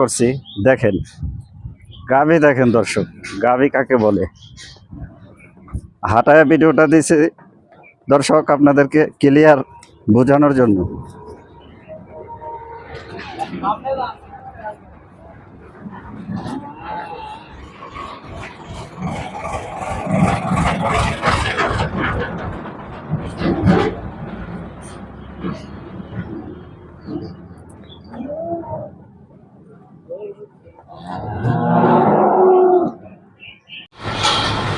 করছি, দেখেন। গাভি দেখেন দর্শক, গাভি কাকে বলে? হাটায় ভিডিওটা দিছে দর্শক আপনাদেরকে ক্লিয়ার বোঝানোর জন্য।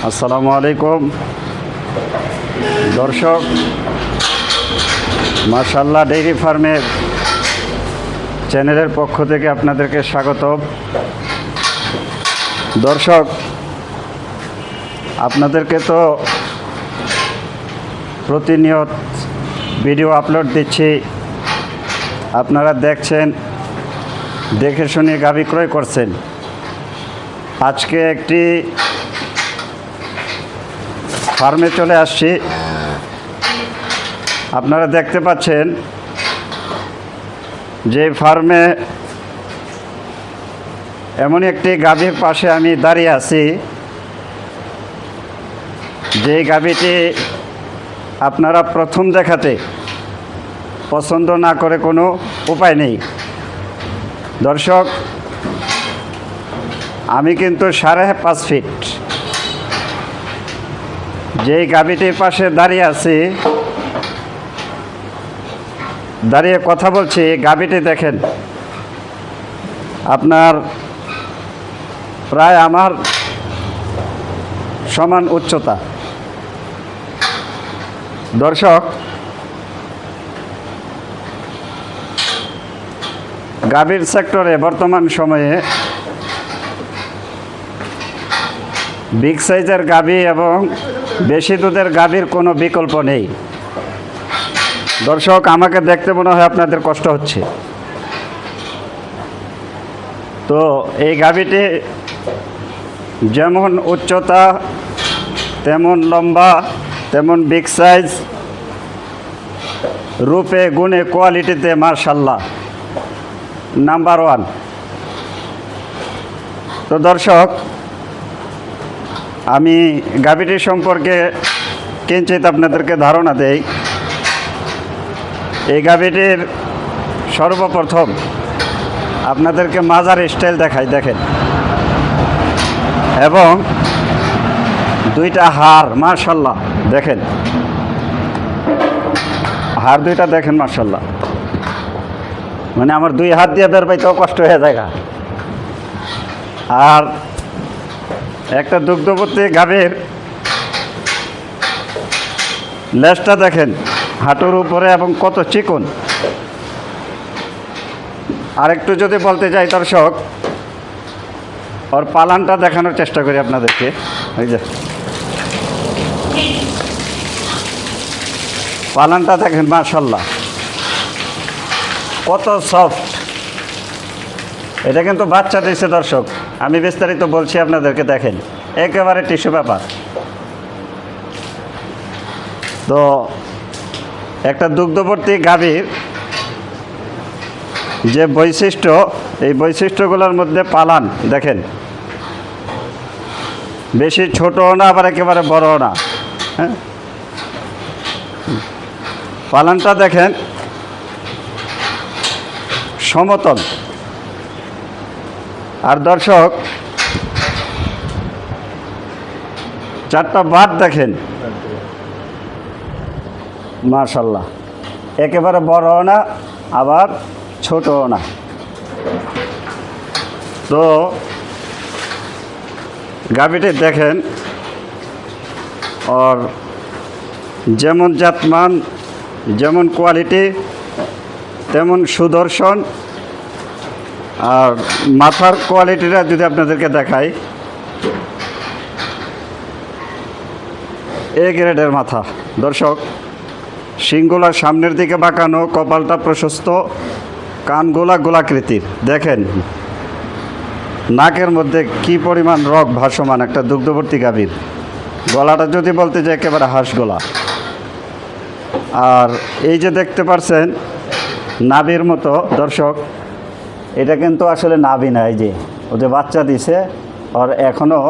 আসসালামু আলাইকুম। দর্শক মাশাল্লাহ ডেইরি ফার্মের চ্যানেলের পক্ষ থেকে আপনাদেরকে স্বাগত দর্শক, আপনাদেরকে তো প্রতিনিয়ত ভিডিও আপলোড দিচ্ছি। আপনারা দেখছেন, দেখে শুনে গাভী ক্রয় করছেন। আজকে একটি ফার্মে চলে আসছি। আপনারা দেখতে পাচ্ছেন যে ফার্মে এমন একটি গাভীর পাশে আমি দাঁড়িয়ে আছি। যে গাভীটি আপনারা প্রথম দেখাতে পছন্দ না করে কোনো উপায় নেই। দর্শক, আমি কিন্তু সাড়ে পাঁচ ফিট। যেই গাভীটির পাশে দাঁড়িয়ে আছি, দাঁড়িয়ে কথা বলছি গাভীটি দেখেন। আপনার প্রায় আমার সমান উচ্চতা। দর্শক, গাভীর সেক্টরে বর্তমান সময়ে বিগ সাইজের গাভী এবং বেশি দুধের গাভীর কোনো বিকল্প নেই। দর্শক, আমাকে দেখতে মনে হয় আপনাদের কষ্ট হচ্ছে। তো এই গাভীটি যেমন উচ্চতা, তেমন লম্বা, তেমন বিগ সাইজ রূপে, গুণে কোয়ালিটিতে মার্শাল্লাহ নাম্বার ওয়ান তো দর্শক আমি গাভীটির সম্পর্কে কিঞ্চিত আপনাদেরকে ধারণা দেই। এই গাভীটির সর্বপ্রথম আপনাদেরকে মাজার স্টাইল দেখাই, দেখেন। এবং দুইটা হার মার্শাল্লাহ দেখেন। হার দুইটা দেখেন মার্শাল্লাহ মানে আমার দুই হাত দিয়ে বের পাইতেও কষ্ট হয়ে যায় আর একটা দুগ্ধবতী গাভীর লেজটা দেখেন, হাঁটুর উপরে এবং কত চিকন। আরেকটু যদি বলতে যাই দর্শক, ওর পালানটা দেখানোর চেষ্টা করি আপনাদেরকে। এই যে। পালানটা দেখেন মাশাল্লাহ কত সফট এটা কিন্তু বাচ্চা দিয়েছে দর্শক। আমি বিস্তারিত বলছি, আপনাদেরকে দেখেন। একেবারে টিস্যু পেপার। তো, একটা দুগ্ধবর্তী গাভীর যে বৈশিষ্ট্য, এই বৈশিষ্ট্যগুলোর মধ্যে পালান, দেখেন। বেশি ছোটও না, আবার একেবারে বড়ও না। হ্যাঁ? পালানটা দেখেন, সমতল। আর দর্শক, চারটা বাদ দেখেন। মাশাল্লাহ একেবারে বড়ও না, আবার ছোটও না। তো, গাভীটি দেখেন আর যেমন জাতমান, যেমন কোয়ালিটি, তেমন সুদর্শন আর মাথার কোয়ালিটিটা যদি আপনাদেরকে দেখাই, এ গ্রেডের মাথা। দর্শক শিংগুলা সামনের দিকে বাঁকানো, কপালটা প্রশস্ত কানগুলা গোলাকৃতির। দেখেন, নাকের মধ্যে কি পরিমাণ রক ভাসমান একটা দুগ্ধবর্তী গাভীর। গলাটা যদি বলতে যাই একেবারে হাঁস গলা। আর এই যে দেখতে পারছেন, নাভির মতো, দর্শক এটা কিন্তু আসলে নাবি না, এই যে, ও যে বাচ্চা দিছে, আর এখনও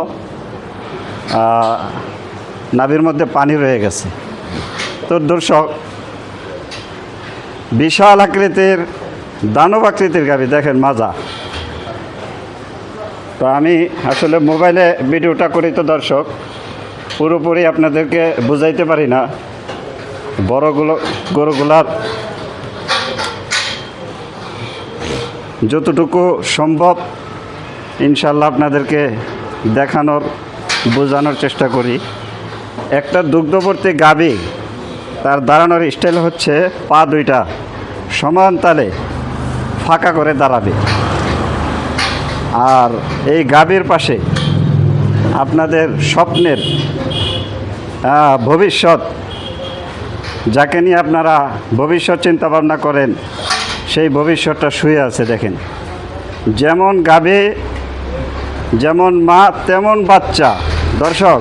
নাভির মধ্যে পানি রয়ে গেছে। তো দর্শক, বিশাল আকৃতির, দানব আকৃতির গাবি, দেখেন মাজা। তো আমি আসলে মোবাইলে ভিডিওটা করি তো দর্শক, পুরোপুরি আপনাদেরকে বুঝাইতে পারি না। বড়গুলো, গরুগুলার যতটুকু সম্ভব ইনশাল্লাহ আপনাদেরকে দেখানোর, বোঝানোর চেষ্টা করি। একটা দুগ্ধবর্তী গাবি, তার দাঁড়ানোর স্টাইল হচ্ছে পা দুইটা সমান তালে ফাঁকা করে দাঁড়াবে। আর এই গাবির পাশে আপনাদের স্বপ্নের ভবিষ্যৎ, যাকে নিয়ে আপনারা ভবিষ্যৎ চিন্তা ভাবনা করেন সেই ভবিষ্যৎটা শুয়ে আছে, দেখেন। যেমন গাবে যেমন মা, তেমন বাচ্চা। দর্শক,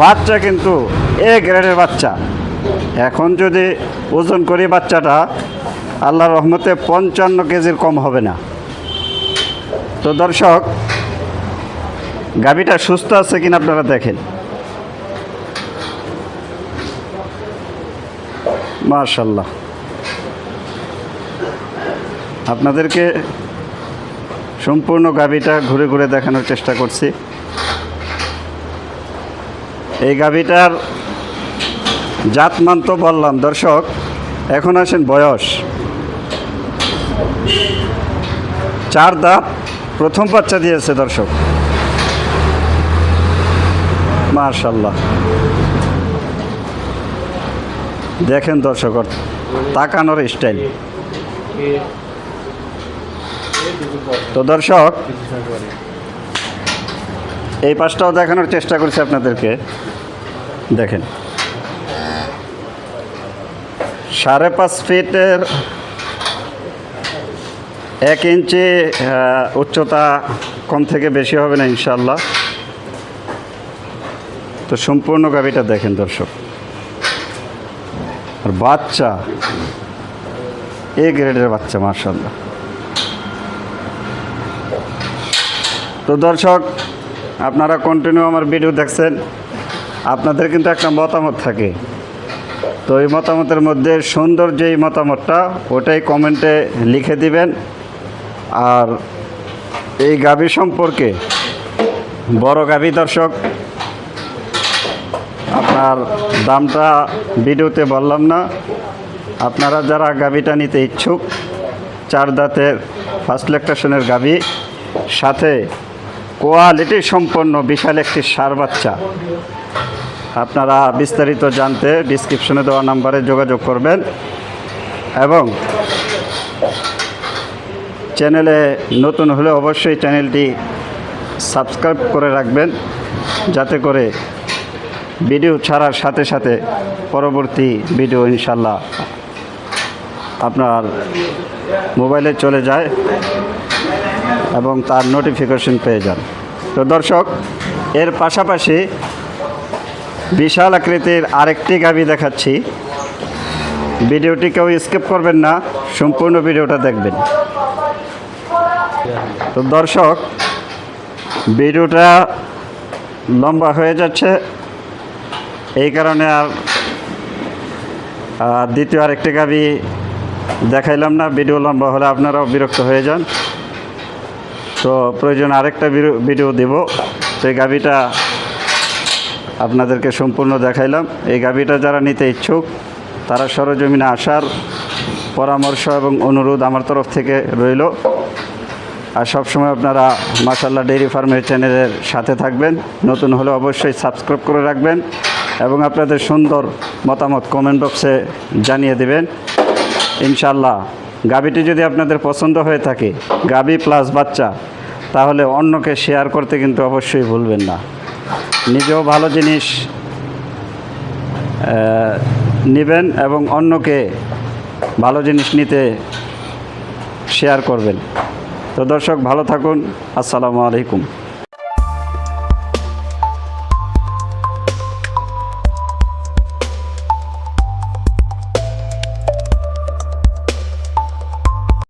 বাচ্চা কিন্তু এ গ্রেডের বাচ্চা। এখন যদি ওজন করি বাচ্চাটা, আল্লাহর রহমতে পঞ্চান্ন কেজির কম হবে না। তো দর্শক গাবিটা সুস্থ আছে কিনা আপনারা দেখেন। মার্শাল্লাহ আপনাদেরকে সম্পূর্ণ গাবিটা ঘুরে ঘুরে দেখানোর চেষ্টা করছি। এই গাবিটার জাতমান তো বললাম, দর্শক, এখন আসেন বয়স। চার দাঁত, প্রথম বাচ্চা দিয়েছে দর্শক। মার্শাল্লাহ দেখেন দর্শক, তাকানোর স্টাইল। তো দর্শক এই পাশটাও দেখানোর চেষ্টা করছি আপনাদেরকে। দেখেন। সাড়ে পাঁচ ফিটের এক ইঞ্চি উচ্চতা কম থেকে বেশি হবে না ইনশাল্লাহ তো সম্পূর্ণ গাবিটা দেখেন দর্শক। আর বাচ্চা এ গ্রেডের বাচ্চা মার্শাল্লাহ তো দর্শক, আপনারা কন্টিনিউ আমার ভিডিও দেখছেন। আপনাদের কিন্তু একটা মতামত থাকে। তো এই মতামতের মধ্যে সুন্দর যেই মতামতটা, ওটাই কমেন্টে লিখে দিবেন। আর এই গাভী সম্পর্কে, বড় গাভী দর্শক, আপনার দামটা ভিডিওতে বললাম না। আপনারা যারা গাভীটা নিতে ইচ্ছুক, চার দাঁতের ফার্স্ট লেকটেশনের গাভী, সাথে কোয়ালিটি সম্পন্ন বিশাল একটি সার বাচ্চা। আপনারা বিস্তারিত জানতে ডিসক্রিপশনে দেওয়া নাম্বারে যোগাযোগ করবেন এবং চ্যানেলে নতুন হলে অবশ্যই চ্যানেলটি সাবস্ক্রাইব করে রাখবেন, যাতে করে ভিডিও ছাড়ার সাথে সাথে পরবর্তী ভিডিও ইনশাল্লাহ আপনার মোবাইলে চলে যায়। এবং তার নোটিফিকেশন পেয়ে যান। তো দর্শক, এর পাশাপাশি বিশাল আকৃতির আরেকটি গাবি দেখাচ্ছি। ভিডিওটি কেউ স্কিপ করবেন না, সম্পূর্ণ ভিডিওটা দেখবেন। তো দর্শক, ভিডিওটা লম্বা হয়ে যাচ্ছে। এই কারণে আর দ্বিতীয় আরেকটি গাবি দেখাইলাম না। ভিডিও লম্বা হলে আপনারাও বিরক্ত হয়ে যান। তো প্রয়োজন আরেকটা ভিডিও- দেব। সেই গাবিটা আপনাদেরকে সম্পূর্ণ দেখাইলাম। এই গাবিটা যারা নিতে ইচ্ছুক, তারা সরজমিনে আসার পরামর্শ এবং অনুরোধ আমার তরফ থেকে রইল। আর সবসময় আপনারা মাসাল্লাহ ডেইরি ফার্মের চ্যানেলের সাথে থাকবেন। নতুন হলে অবশ্যই সাবস্ক্রাইব করে রাখবেন এবং আপনাদের সুন্দর মতামত কমেন্ট বক্সে জানিয়ে দেবেন। ইনশাল্লাহ গাবিটি যদি আপনাদের পছন্দ হয়ে থাকে গাবি প্লাস বাচ্চা তাহলে অন্যকে শেয়ার করতে কিন্তু অবশ্যই ভুলবেন না। নিজেও ভালো জিনিস নেবেন এবং অন্যকে ভালো জিনিস নিতে শেয়ার করবেন। তো দর্শক, ভালো থাকুন। আসসালামু আলাইকুম।